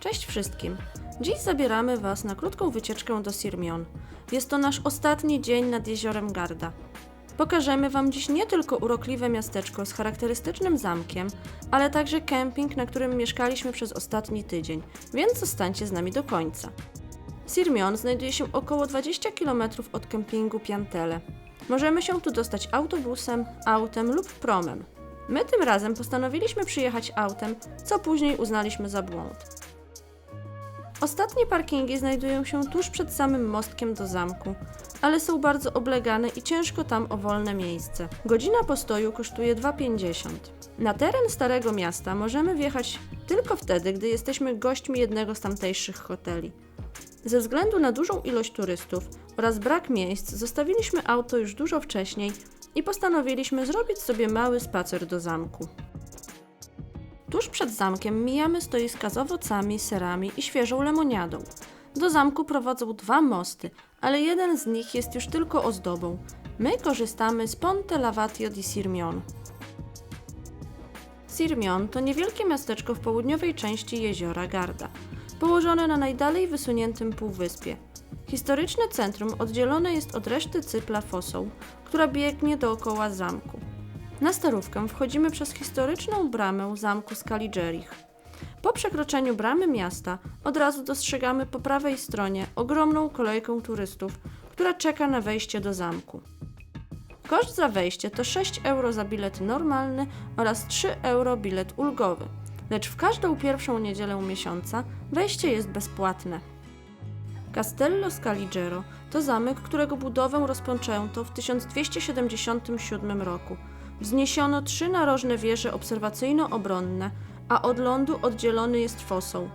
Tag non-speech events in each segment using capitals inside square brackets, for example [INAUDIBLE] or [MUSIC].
Cześć wszystkim! Dziś zabieramy Was na krótką wycieczkę do Sirmion. Jest to nasz ostatni dzień nad jeziorem Garda. Pokażemy Wam dziś nie tylko urokliwe miasteczko z charakterystycznym zamkiem, ale także kemping, na którym mieszkaliśmy przez ostatni tydzień, więc zostańcie z nami do końca. Sirmion znajduje się około 20 km od kempingu Piantele. Możemy się tu dostać autobusem, autem lub promem. My tym razem postanowiliśmy przyjechać autem, co później uznaliśmy za błąd. Ostatnie parkingi znajdują się tuż przed samym mostkiem do zamku, ale są bardzo oblegane i ciężko tam o wolne miejsce. Godzina postoju kosztuje 2,50. Na teren Starego Miasta możemy wjechać tylko wtedy, gdy jesteśmy gośćmi jednego z tamtejszych hoteli. Ze względu na dużą ilość turystów oraz brak miejsc, zostawiliśmy auto już dużo wcześniej i postanowiliśmy zrobić sobie mały spacer do zamku. Tuż przed zamkiem mijamy stoiska z owocami, serami i świeżą lemoniadą. Do zamku prowadzą dwa mosty, ale jeden z nich jest już tylko ozdobą. My korzystamy z Ponte Lavatio di Sirmion. Sirmion to niewielkie miasteczko w południowej części jeziora Garda, położone na najdalej wysuniętym półwyspie. Historyczne centrum oddzielone jest od reszty Cypla fosą, która biegnie dookoła zamku. Na starówkę wchodzimy przez historyczną bramę zamku Scaligerich. Po przekroczeniu bramy miasta od razu dostrzegamy po prawej stronie ogromną kolejkę turystów, która czeka na wejście do zamku. Koszt za wejście to 6 euro za bilet normalny oraz 3 euro bilet ulgowy, lecz w każdą pierwszą niedzielę miesiąca wejście jest bezpłatne. Castello Scaligero to zamek, którego budowę rozpoczęto w 1277 roku. Wzniesiono trzy narożne wieże obserwacyjno-obronne, a od lądu oddzielony jest fosą.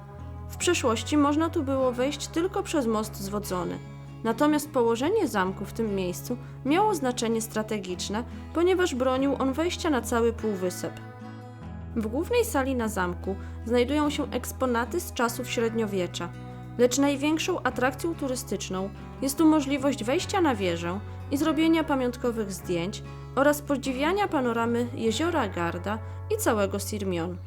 W przeszłości można tu było wejść tylko przez most zwodzony. Natomiast położenie zamku w tym miejscu miało znaczenie strategiczne, ponieważ bronił on wejścia na cały półwysep. W głównej sali na zamku znajdują się eksponaty z czasów średniowiecza, lecz największą atrakcją turystyczną jest tu możliwość wejścia na wieżę i zrobienia pamiątkowych zdjęć oraz podziwiania panoramy jeziora Garda i całego Sirmion.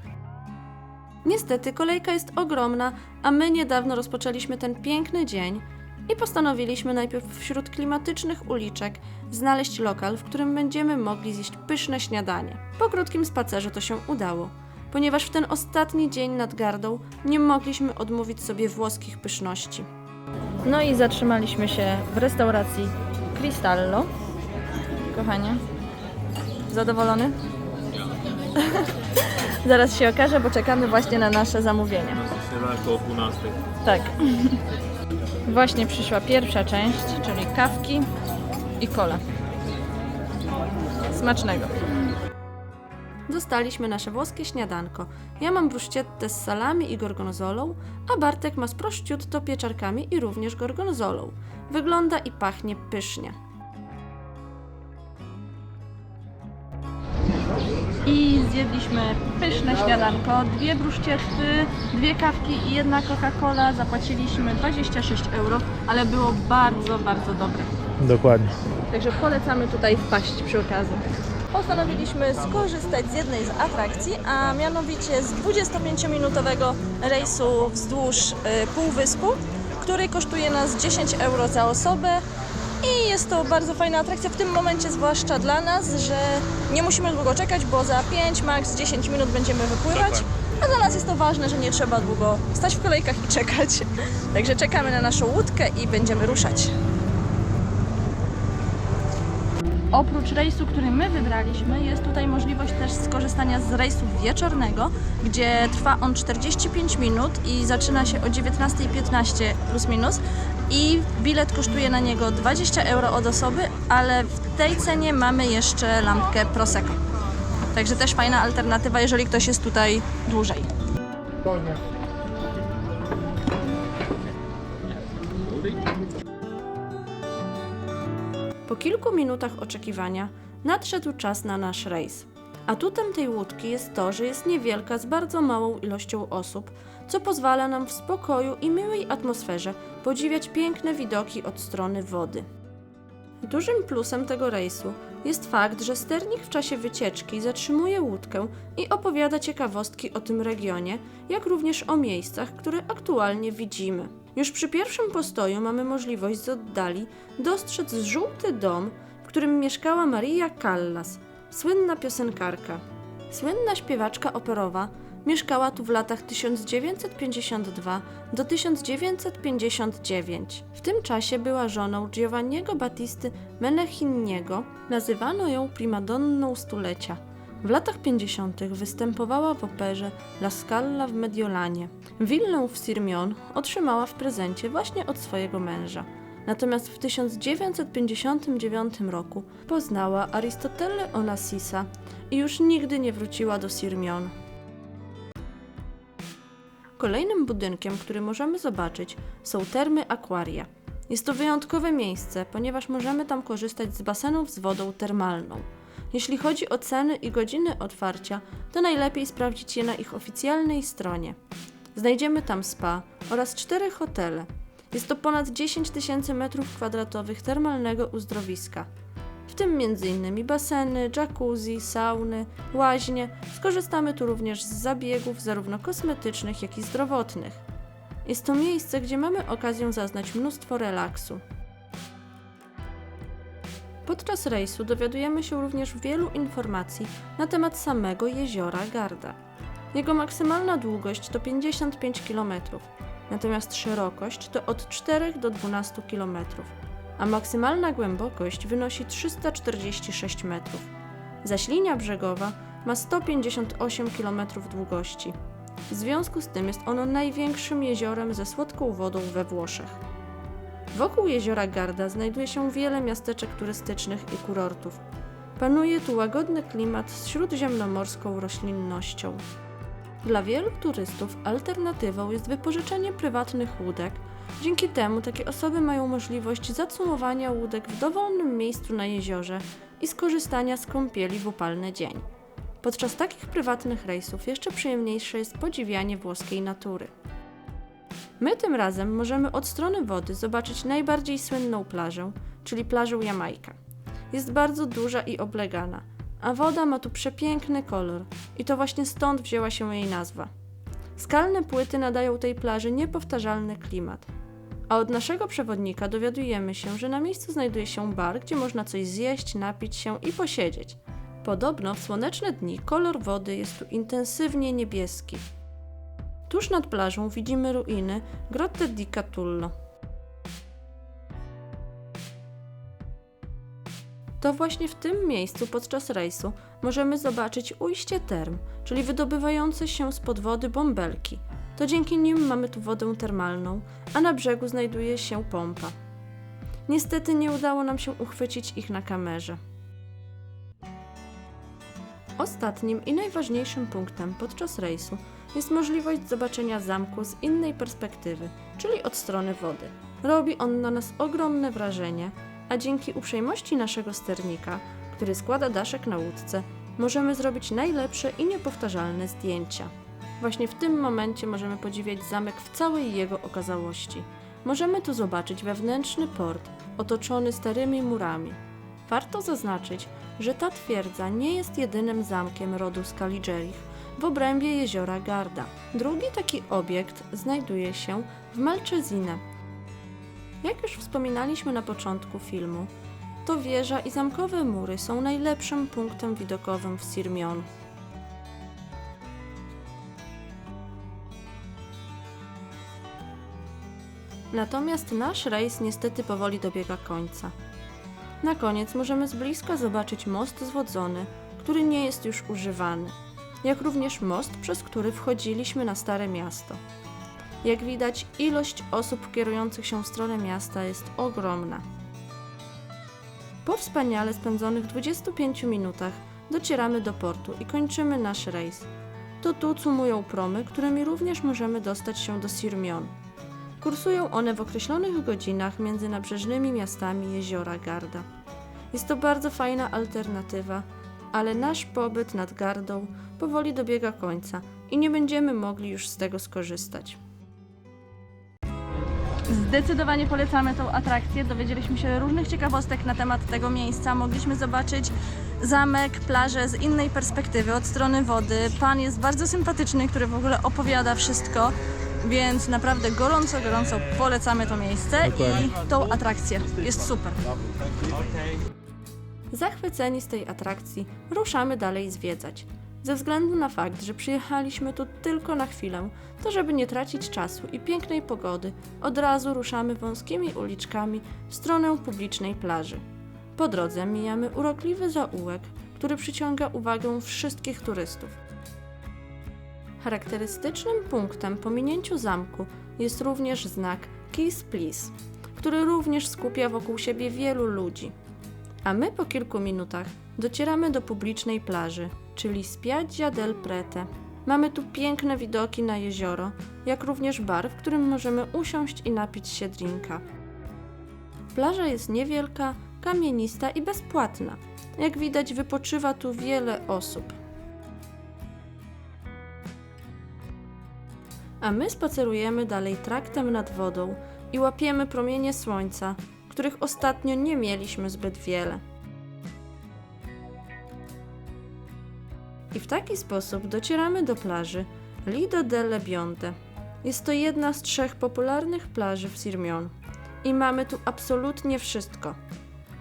Niestety kolejka jest ogromna, a my niedawno rozpoczęliśmy ten piękny dzień i postanowiliśmy najpierw wśród klimatycznych uliczek znaleźć lokal, w którym będziemy mogli zjeść pyszne śniadanie. Po krótkim spacerze to się udało, ponieważ w ten ostatni dzień nad Gardą nie mogliśmy odmówić sobie włoskich pyszności. No i zatrzymaliśmy się w restauracji Cristallo. Kochanie, zadowolony? [LAUGHS] Zaraz się okaże, bo czekamy właśnie na nasze zamówienia. Chyba około 12. Tak. [LAUGHS] Właśnie przyszła pierwsza część, czyli kawki i kola. Smacznego. Dostaliśmy nasze włoskie śniadanko. Ja mam bruszciettę z salami i gorgonzolą, a Bartek ma z prosciutto pieczarkami i również gorgonzolą. Wygląda i pachnie pysznie. I zjedliśmy pyszne śniadanko, dwie bruszcietty, dwie kawki i jedna Coca-Cola. Zapłaciliśmy 26 euro, ale było bardzo, bardzo dobre. Dokładnie. Także polecamy tutaj wpaść przy okazji. Postanowiliśmy skorzystać z jednej z atrakcji, a mianowicie z 25-minutowego rejsu wzdłuż y, Półwyspu, który kosztuje nas 10 euro za osobę. I jest to bardzo fajna atrakcja w tym momencie, zwłaszcza dla nas, że nie musimy długo czekać, bo za 5, max 10 minut będziemy wypływać. A dla nas jest to ważne, że nie trzeba długo stać w kolejkach i czekać. Także czekamy na naszą łódkę i będziemy ruszać. Oprócz rejsu, który my wybraliśmy, jest tutaj możliwość też skorzystania z rejsu wieczornego, gdzie trwa on 45 minut i zaczyna się o 19.15 plus minus i bilet kosztuje na niego 20 euro od osoby, ale w tej cenie mamy jeszcze lampkę Prosecco. Także też fajna alternatywa, jeżeli ktoś jest tutaj dłużej. Po kilku minutach oczekiwania nadszedł czas na nasz rejs. Atutem tej łódki jest to, że jest niewielka z bardzo małą ilością osób, co pozwala nam w spokoju i miłej atmosferze podziwiać piękne widoki od strony wody. Dużym plusem tego rejsu jest fakt, że sternik w czasie wycieczki zatrzymuje łódkę i opowiada ciekawostki o tym regionie, jak również o miejscach, które aktualnie widzimy. Już przy pierwszym postoju mamy możliwość z oddali dostrzec żółty dom, w którym mieszkała Maria Callas, słynna piosenkarka. Słynna śpiewaczka operowa mieszkała tu w latach 1952 do 1959. W tym czasie była żoną Giovanniego Battisty Menechiniego, nazywano ją primadonną stulecia. W latach 50. występowała w operze La Scala w Mediolanie. Willę w Sirmion otrzymała w prezencie właśnie od swojego męża. Natomiast w 1959 roku poznała Aristotele Onassisa i już nigdy nie wróciła do Sirmion. Kolejnym budynkiem, który możemy zobaczyć, są termy Aquaria. Jest to wyjątkowe miejsce, ponieważ możemy tam korzystać z basenów z wodą termalną. Jeśli chodzi o ceny i godziny otwarcia, to najlepiej sprawdzić je na ich oficjalnej stronie. Znajdziemy tam spa oraz cztery hotele. Jest to ponad 10 tysięcy metrów kwadratowych termalnego uzdrowiska w tym m.in. baseny, jacuzzi, sauny, łaźnie. Skorzystamy tu również z zabiegów zarówno kosmetycznych, jak i zdrowotnych. Jest to miejsce, gdzie mamy okazję zaznać mnóstwo relaksu. Podczas rejsu dowiadujemy się również wielu informacji na temat samego jeziora Garda. Jego maksymalna długość to 55 km, natomiast szerokość to od 4 do 12 km a maksymalna głębokość wynosi 346 metrów. Zaś linia brzegowa ma 158 km długości. W związku z tym jest ono największym jeziorem ze słodką wodą we Włoszech. Wokół jeziora Garda znajduje się wiele miasteczek turystycznych i kurortów. Panuje tu łagodny klimat z śródziemnomorską roślinnością. Dla wielu turystów alternatywą jest wypożyczenie prywatnych łódek – Dzięki temu takie osoby mają możliwość zacumowania łódek w dowolnym miejscu na jeziorze i skorzystania z kąpieli w upalny dzień. Podczas takich prywatnych rejsów jeszcze przyjemniejsze jest podziwianie włoskiej natury. My tym razem możemy od strony wody zobaczyć najbardziej słynną plażę, czyli plażę Jamajka. Jest bardzo duża i oblegana, a woda ma tu przepiękny kolor i to właśnie stąd wzięła się jej nazwa. Skalne płyty nadają tej plaży niepowtarzalny klimat. A od naszego przewodnika dowiadujemy się, że na miejscu znajduje się bar, gdzie można coś zjeść, napić się i posiedzieć. Podobno w słoneczne dni kolor wody jest tu intensywnie niebieski. Tuż nad plażą widzimy ruiny Grotte di Catullo. To właśnie w tym miejscu podczas rejsu możemy zobaczyć ujście term, czyli wydobywające się spod wody bąbelki. To dzięki nim mamy tu wodę termalną, a na brzegu znajduje się pompa. Niestety nie udało nam się uchwycić ich na kamerze. Ostatnim i najważniejszym punktem podczas rejsu jest możliwość zobaczenia zamku z innej perspektywy, czyli od strony wody. Robi on na nas ogromne wrażenie, a dzięki uprzejmości naszego sternika, który składa daszek na łódce, możemy zrobić najlepsze i niepowtarzalne zdjęcia. Właśnie w tym momencie możemy podziwiać zamek w całej jego okazałości. Możemy tu zobaczyć wewnętrzny port, otoczony starymi murami. Warto zaznaczyć, że ta twierdza nie jest jedynym zamkiem rodu Scaligerich w obrębie jeziora Garda. Drugi taki obiekt znajduje się w Malczezine. Jak już wspominaliśmy na początku filmu, to wieża i zamkowe mury są najlepszym punktem widokowym w Sirmion. Natomiast nasz rejs niestety powoli dobiega końca. Na koniec możemy z bliska zobaczyć most zwodzony, który nie jest już używany, jak również most, przez który wchodziliśmy na Stare Miasto. Jak widać, ilość osób kierujących się w stronę miasta jest ogromna. Po wspaniale spędzonych 25 minutach docieramy do portu i kończymy nasz rejs. To tu cumują promy, którymi również możemy dostać się do Sirmion. Kursują one w określonych godzinach między nabrzeżnymi miastami jeziora Garda. Jest to bardzo fajna alternatywa, ale nasz pobyt nad Gardą powoli dobiega końca i nie będziemy mogli już z tego skorzystać. Zdecydowanie polecamy tą atrakcję. Dowiedzieliśmy się różnych ciekawostek na temat tego miejsca. Mogliśmy zobaczyć zamek, plażę z innej perspektywy, od strony wody. Pan jest bardzo sympatyczny, który w ogóle opowiada wszystko, więc naprawdę gorąco, gorąco polecamy to miejsce Dokładnie. i tą atrakcję. Jest super. Zachwyceni z tej atrakcji, ruszamy dalej zwiedzać. Ze względu na fakt, że przyjechaliśmy tu tylko na chwilę, to żeby nie tracić czasu i pięknej pogody, od razu ruszamy wąskimi uliczkami w stronę publicznej plaży. Po drodze mijamy urokliwy zaułek, który przyciąga uwagę wszystkich turystów. Charakterystycznym punktem po minięciu zamku jest również znak Kiss Please, który również skupia wokół siebie wielu ludzi. A my po kilku minutach docieramy do publicznej plaży, czyli Spiaggia del Prete. Mamy tu piękne widoki na jezioro, jak również bar, w którym możemy usiąść i napić się drinka. Plaża jest niewielka, kamienista i bezpłatna. Jak widać, wypoczywa tu wiele osób. A my spacerujemy dalej traktem nad wodą i łapiemy promienie słońca, których ostatnio nie mieliśmy zbyt wiele. I w taki sposób docieramy do plaży Lido delle Bionde. Jest to jedna z trzech popularnych plaży w Sirmion. I mamy tu absolutnie wszystko.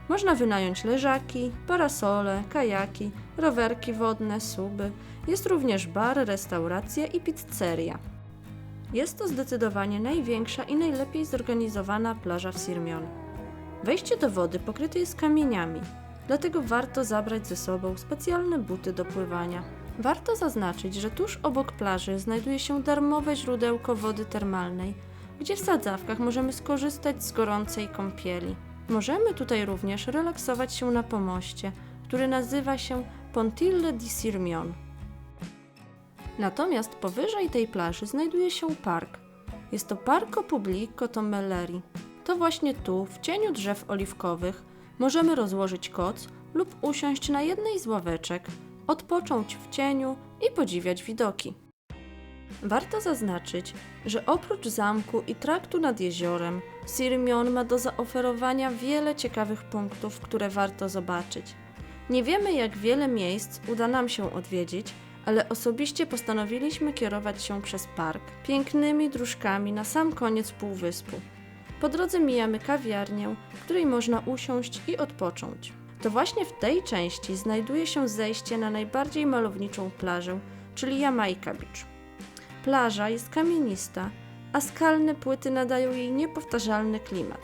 Można wynająć leżaki, parasole, kajaki, rowerki wodne, suby. Jest również bar, restauracja i pizzeria. Jest to zdecydowanie największa i najlepiej zorganizowana plaża w Sirmion. Wejście do wody pokryte jest kamieniami, dlatego warto zabrać ze sobą specjalne buty do pływania. Warto zaznaczyć, że tuż obok plaży znajduje się darmowe źródełko wody termalnej, gdzie w sadzawkach możemy skorzystać z gorącej kąpieli. Możemy tutaj również relaksować się na pomoście, który nazywa się Pontille di Sirmion. Natomiast powyżej tej plaży znajduje się park. Jest to Parco Pubblico Tomelleri. To właśnie tu, w cieniu drzew oliwkowych, możemy rozłożyć koc lub usiąść na jednej z ławeczek, odpocząć w cieniu i podziwiać widoki. Warto zaznaczyć, że oprócz zamku i traktu nad jeziorem, Sirmion ma do zaoferowania wiele ciekawych punktów, które warto zobaczyć. Nie wiemy, jak wiele miejsc uda nam się odwiedzić, ale osobiście postanowiliśmy kierować się przez park pięknymi dróżkami na sam koniec półwyspu. Po drodze mijamy kawiarnię, w której można usiąść i odpocząć. To właśnie w tej części znajduje się zejście na najbardziej malowniczą plażę, czyli Jamaica Beach. Plaża jest kamienista, a skalne płyty nadają jej niepowtarzalny klimat.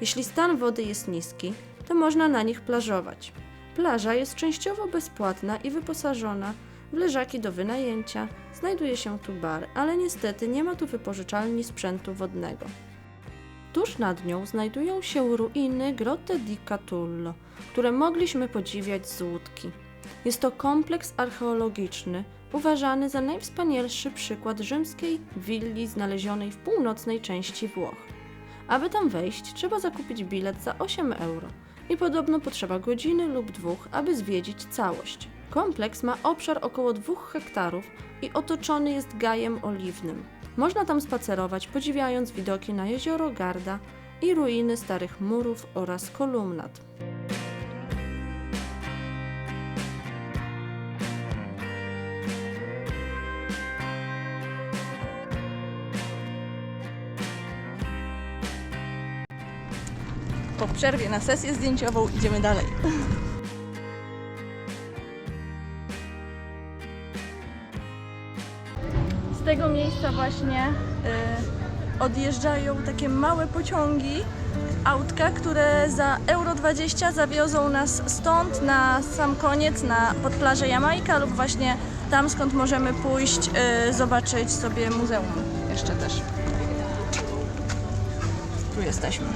Jeśli stan wody jest niski, to można na nich plażować. Plaża jest częściowo bezpłatna i wyposażona w leżaki do wynajęcia. Znajduje się tu bar, ale niestety nie ma tu wypożyczalni sprzętu wodnego. Tuż nad nią znajdują się ruiny Grotte di Catullo, które mogliśmy podziwiać z łódki. Jest to kompleks archeologiczny, uważany za najwspanialszy przykład rzymskiej willi znalezionej w północnej części Włoch. Aby tam wejść, trzeba zakupić bilet za 8 euro i podobno potrzeba godziny lub dwóch, aby zwiedzić całość. Kompleks ma obszar około 2 hektarów i otoczony jest gajem oliwnym. Można tam spacerować, podziwiając widoki na jezioro Garda i ruiny starych murów oraz kolumnat. Po przerwie na sesję zdjęciową idziemy dalej. Tego miejsca właśnie y, odjeżdżają takie małe pociągi, autka, które za euro 20 zawiozą nas stąd na sam koniec, na pod plażę Jamajka lub właśnie tam skąd możemy pójść y, zobaczyć sobie muzeum jeszcze też. Tu jesteśmy.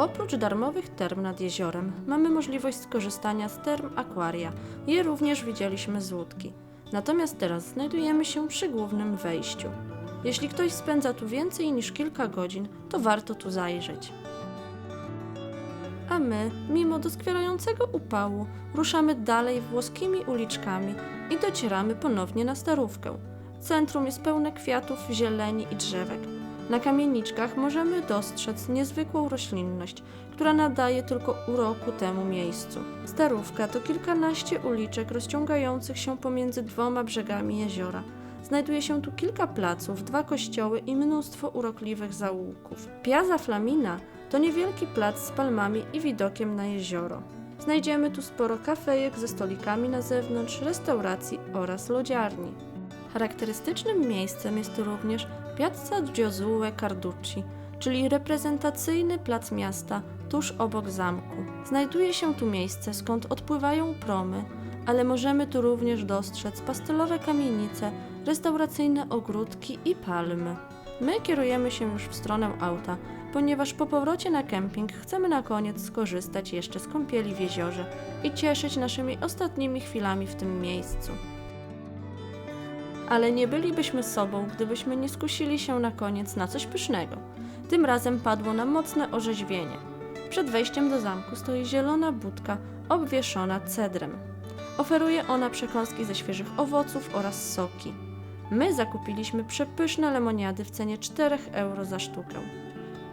Oprócz darmowych term nad jeziorem, mamy możliwość skorzystania z term akwaria. Je również widzieliśmy z łódki. Natomiast teraz znajdujemy się przy głównym wejściu. Jeśli ktoś spędza tu więcej niż kilka godzin, to warto tu zajrzeć. A my mimo doskwierającego upału, ruszamy dalej włoskimi uliczkami i docieramy ponownie na starówkę. Centrum jest pełne kwiatów, zieleni i drzewek. Na kamieniczkach możemy dostrzec niezwykłą roślinność, która nadaje tylko uroku temu miejscu. Starówka to kilkanaście uliczek rozciągających się pomiędzy dwoma brzegami jeziora. Znajduje się tu kilka placów, dwa kościoły i mnóstwo urokliwych zaułków. Piazza Flamina to niewielki plac z palmami i widokiem na jezioro. Znajdziemy tu sporo kafejek ze stolikami na zewnątrz, restauracji oraz lodziarni. Charakterystycznym miejscem jest tu również Piazza Giosuè Carducci, czyli reprezentacyjny plac miasta tuż obok zamku. Znajduje się tu miejsce, skąd odpływają promy, ale możemy tu również dostrzec pastelowe kamienice, restauracyjne ogródki i palmy. My kierujemy się już w stronę auta, ponieważ po powrocie na kemping chcemy na koniec skorzystać jeszcze z kąpieli w jeziorze i cieszyć naszymi ostatnimi chwilami w tym miejscu. Ale nie bylibyśmy sobą, gdybyśmy nie skusili się na koniec na coś pysznego. Tym razem padło nam mocne orzeźwienie. Przed wejściem do zamku stoi zielona budka obwieszona cedrem. Oferuje ona przekąski ze świeżych owoców oraz soki. My zakupiliśmy przepyszne lemoniady w cenie 4 euro za sztukę.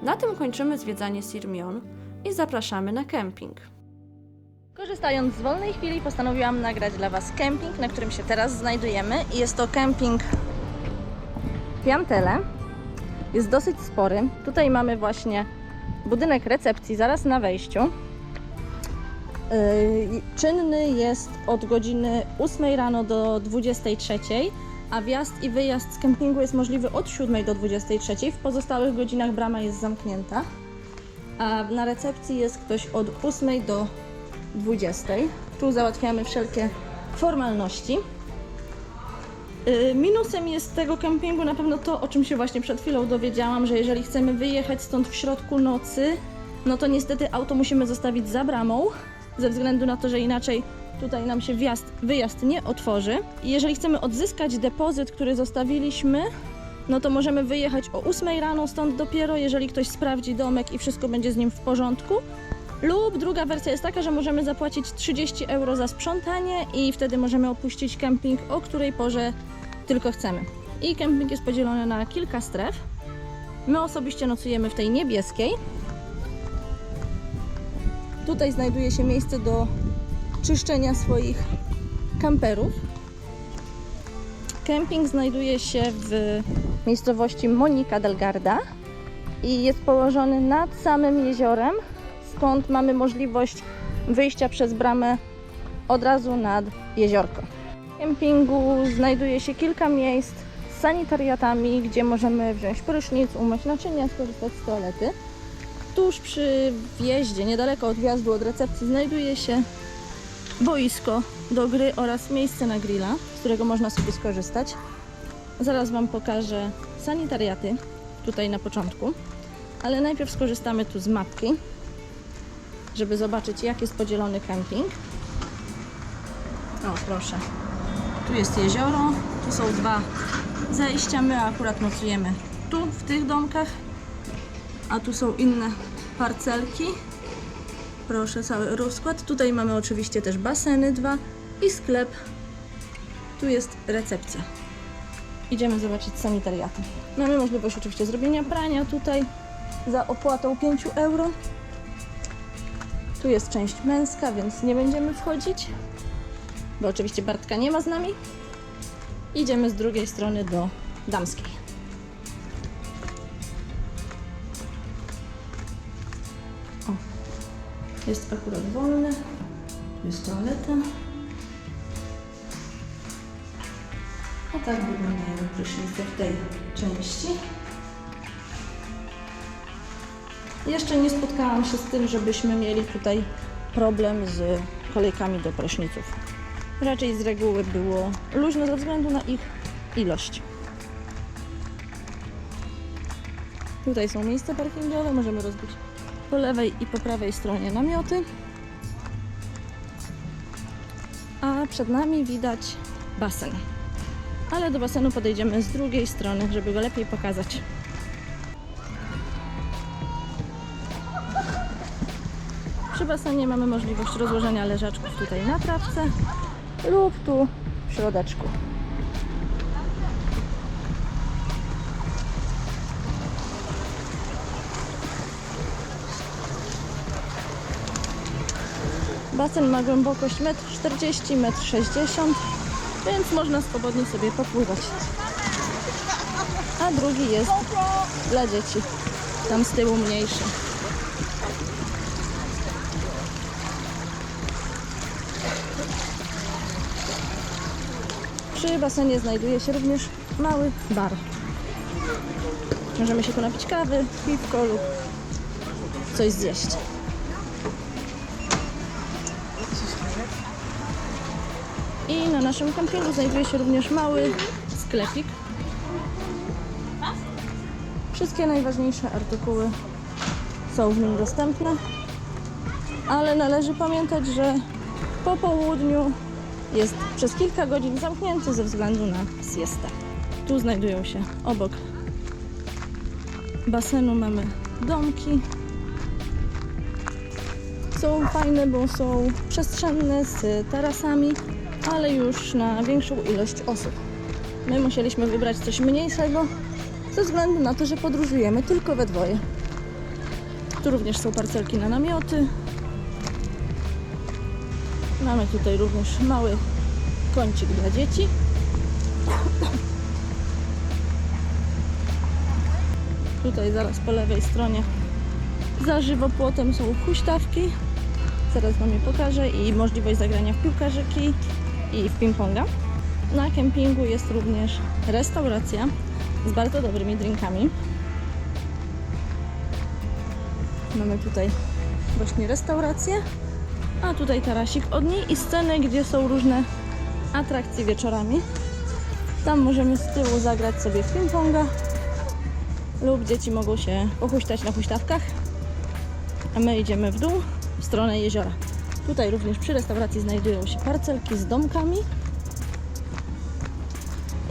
Na tym kończymy zwiedzanie Sirmion i zapraszamy na kemping. Korzystając z wolnej chwili postanowiłam nagrać dla Was kemping, na którym się teraz znajdujemy. Jest to kemping Piantele. Jest dosyć spory. Tutaj mamy właśnie budynek recepcji zaraz na wejściu. Yy, Czynny jest od godziny 8 rano do 23, a wjazd i wyjazd z kempingu jest możliwy od 7 do 23. W pozostałych godzinach brama jest zamknięta. A na recepcji jest ktoś od 8 do 20. Tu załatwiamy wszelkie formalności. Yy, Minusem jest tego kempingu na pewno to, o czym się właśnie przed chwilą dowiedziałam, że jeżeli chcemy wyjechać stąd w środku nocy, no to niestety auto musimy zostawić za bramą, ze względu na to, że inaczej tutaj nam się wjazd, wyjazd nie otworzy. I jeżeli chcemy odzyskać depozyt, który zostawiliśmy, no to możemy wyjechać o 8 rano stąd dopiero, jeżeli ktoś sprawdzi domek i wszystko będzie z nim w porządku. Lub druga wersja jest taka, że możemy zapłacić 30 euro za sprzątanie i wtedy możemy opuścić kemping o której porze tylko chcemy. I kemping jest podzielony na kilka stref. My osobiście nocujemy w tej niebieskiej. Tutaj znajduje się miejsce do czyszczenia swoich kamperów. Kemping znajduje się w miejscowości Monika del Garda i jest położony nad samym jeziorem, skąd mamy możliwość wyjścia przez bramę od razu nad jeziorko. W kempingu znajduje się kilka miejsc z sanitariatami, gdzie możemy wziąć prysznic, umyć naczynia, skorzystać z toalety. Tuż przy wjeździe, niedaleko od wjazdu od recepcji, znajduje się boisko do gry oraz miejsce na grilla, z którego można sobie skorzystać. Zaraz Wam pokażę sanitariaty tutaj na początku, ale najpierw skorzystamy tu z mapki, żeby zobaczyć jak jest podzielony kemping. O, proszę. Tu jest jezioro, tu są dwa zejścia. My akurat nocujemy tu, w tych domkach, a tu są inne parcelki. Proszę, cały rozkład. Tutaj mamy oczywiście też baseny dwa i sklep. Tu jest recepcja. Idziemy zobaczyć sanitariaty. Mamy możliwość oczywiście zrobienia prania tutaj za opłatą 5 euro. Tu jest część męska, więc nie będziemy wchodzić, bo oczywiście Bartka nie ma z nami. Idziemy z drugiej strony do damskiej. O, jest akurat wolne. Tu jest toaleta. A tak wyglądają prysznice w tej części. Jeszcze nie spotkałam się z tym, żebyśmy mieli tutaj problem z kolejkami do pryszniców. Raczej z reguły było luźno ze względu na ich ilość. Tutaj są miejsca parkingowe, możemy rozbić po lewej i po prawej stronie namioty. A przed nami widać basen. Ale do basenu podejdziemy z drugiej strony, żeby go lepiej pokazać. Basenie mamy możliwość rozłożenia leżaczków tutaj na trawce lub tu w środeczku. Basen ma głębokość 1,40 m, 1,60 m, więc można swobodnie sobie popływać. A drugi jest dla dzieci, tam z tyłu mniejszy. Przy basenie znajduje się również mały bar. Możemy się tu napić kawy, piwko lub coś zjeść. I na naszym kempingu znajduje się również mały sklepik. Wszystkie najważniejsze artykuły są w nim dostępne, ale należy pamiętać, że po południu jest przez kilka godzin zamknięty ze względu na siestę. Tu znajdują się obok basenu mamy domki. Są fajne, bo są przestrzenne z tarasami, ale już na większą ilość osób. My musieliśmy wybrać coś mniejszego ze względu na to, że podróżujemy tylko we dwoje. Tu również są parcelki na namioty. Mamy tutaj również mały kącik dla dzieci. Tutaj zaraz po lewej stronie za żywopłotem są huśtawki. Zaraz Wam je pokażę i możliwość zagrania w piłkarzyki i w ping-ponga. Na kempingu jest również restauracja z bardzo dobrymi drinkami. Mamy tutaj właśnie restaurację, a tutaj tarasik od niej i sceny, gdzie są różne atrakcje wieczorami. Tam możemy z tyłu zagrać sobie w ping-ponga lub dzieci mogą się pochuśtać na huśtawkach, a my idziemy w dół w stronę jeziora. Tutaj również przy restauracji znajdują się parcelki z domkami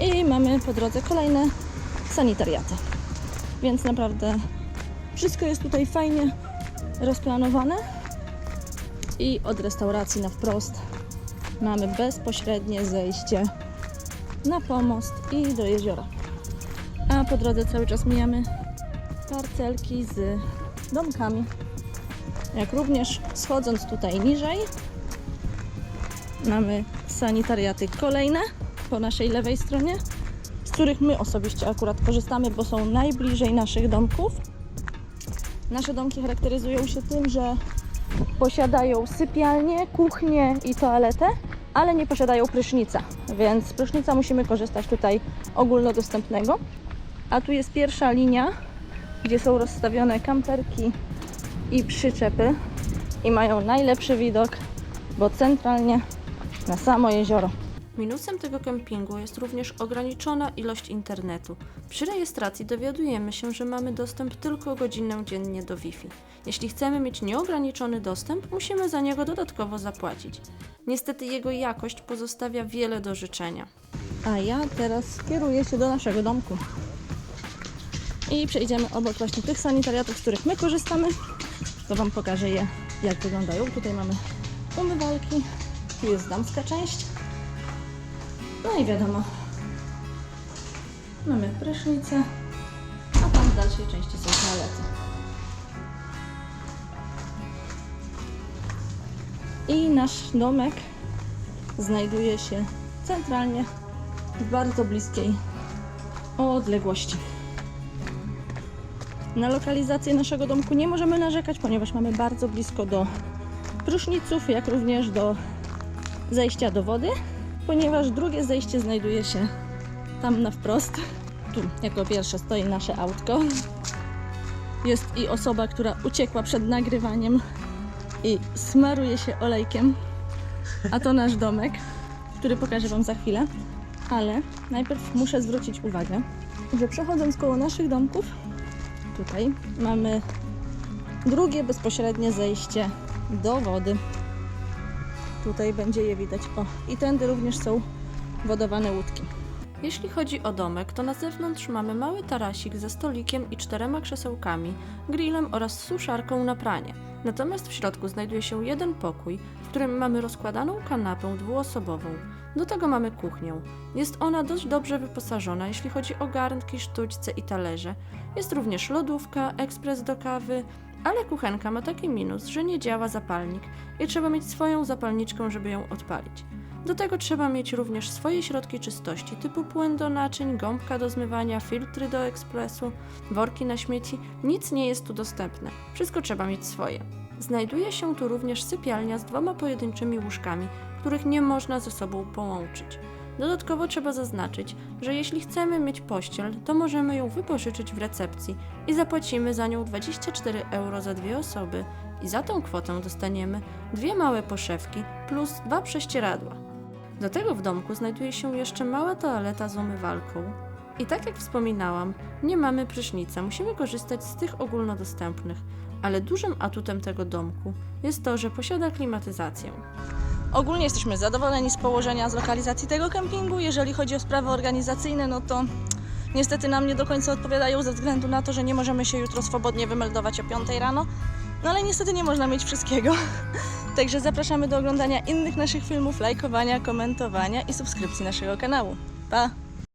i mamy po drodze kolejne sanitariaty. Więc naprawdę wszystko jest tutaj fajnie rozplanowane i od restauracji na wprost mamy bezpośrednie zejście na pomost i do jeziora. A po drodze cały czas mijamy parcelki z domkami. Jak również schodząc tutaj niżej mamy sanitariaty kolejne po naszej lewej stronie, z których my osobiście akurat korzystamy, bo są najbliżej naszych domków. Nasze domki charakteryzują się tym, że posiadają sypialnię, kuchnię i toaletę, ale nie posiadają prysznica, więc z prysznica musimy korzystać tutaj ogólnodostępnego. A tu jest pierwsza linia, gdzie są rozstawione kamperki i przyczepy i mają najlepszy widok, bo centralnie na samo jezioro. Minusem tego kempingu jest również ograniczona ilość internetu. Przy rejestracji dowiadujemy się, że mamy dostęp tylko godzinę dziennie do Wi-Fi. Jeśli chcemy mieć nieograniczony dostęp, musimy za niego dodatkowo zapłacić. Niestety jego jakość pozostawia wiele do życzenia. A ja teraz kieruję się do naszego domku. I przejdziemy obok właśnie tych sanitariatów, z których my korzystamy. To Wam pokażę je, jak wyglądają. Tutaj mamy umywalki, tu jest damska część. No i wiadomo, mamy prysznicę, a tam w dalszej części są toalety. I nasz domek znajduje się centralnie w bardzo bliskiej odległości. Na lokalizację naszego domku nie możemy narzekać, ponieważ mamy bardzo blisko do pruszniców, jak również do zejścia do wody, ponieważ drugie zejście znajduje się tam na wprost. Tu jako pierwsze stoi nasze autko. Jest i osoba, która uciekła przed nagrywaniem i smaruje się olejkiem, a to nasz domek, który pokażę Wam za chwilę. Ale najpierw muszę zwrócić uwagę, że przechodząc koło naszych domków, tutaj mamy drugie bezpośrednie zejście do wody. Tutaj będzie je widać. O, i tędy również są wodowane łódki. Jeśli chodzi o domek, to na zewnątrz mamy mały tarasik ze stolikiem i czterema krzesełkami, grillem oraz suszarką na pranie. Natomiast w środku znajduje się jeden pokój, w którym mamy rozkładaną kanapę dwuosobową. Do tego mamy kuchnię. Jest ona dość dobrze wyposażona, jeśli chodzi o garnki, sztućce i talerze. Jest również lodówka, ekspres do kawy, ale kuchenka ma taki minus, że nie działa zapalnik i trzeba mieć swoją zapalniczkę, żeby ją odpalić. Do tego trzeba mieć również swoje środki czystości, typu płyn do naczyń, gąbka do zmywania, filtry do ekspresu, worki na śmieci. Nic nie jest tu dostępne. Wszystko trzeba mieć swoje. Znajduje się tu również sypialnia z dwoma pojedynczymi łóżkami, których nie można ze sobą połączyć. Dodatkowo trzeba zaznaczyć, że jeśli chcemy mieć pościel, to możemy ją wypożyczyć w recepcji i zapłacimy za nią 24 euro za dwie osoby i za tą kwotę dostaniemy dwie małe poszewki plus dwa prześcieradła. Do tego w domku znajduje się jeszcze mała toaleta z umywalką. I tak jak wspominałam, nie mamy prysznica, musimy korzystać z tych ogólnodostępnych, ale dużym atutem tego domku jest to, że posiada klimatyzację. Ogólnie jesteśmy zadowoleni z położenia, z lokalizacji tego kempingu. Jeżeli chodzi o sprawy organizacyjne, no to niestety nam nie do końca odpowiadają ze względu na to, że nie możemy się jutro swobodnie wymeldować o 5 rano. No ale niestety nie można mieć wszystkiego. [LAUGHS] Także zapraszamy do oglądania innych naszych filmów, lajkowania, komentowania i subskrypcji naszego kanału. Pa!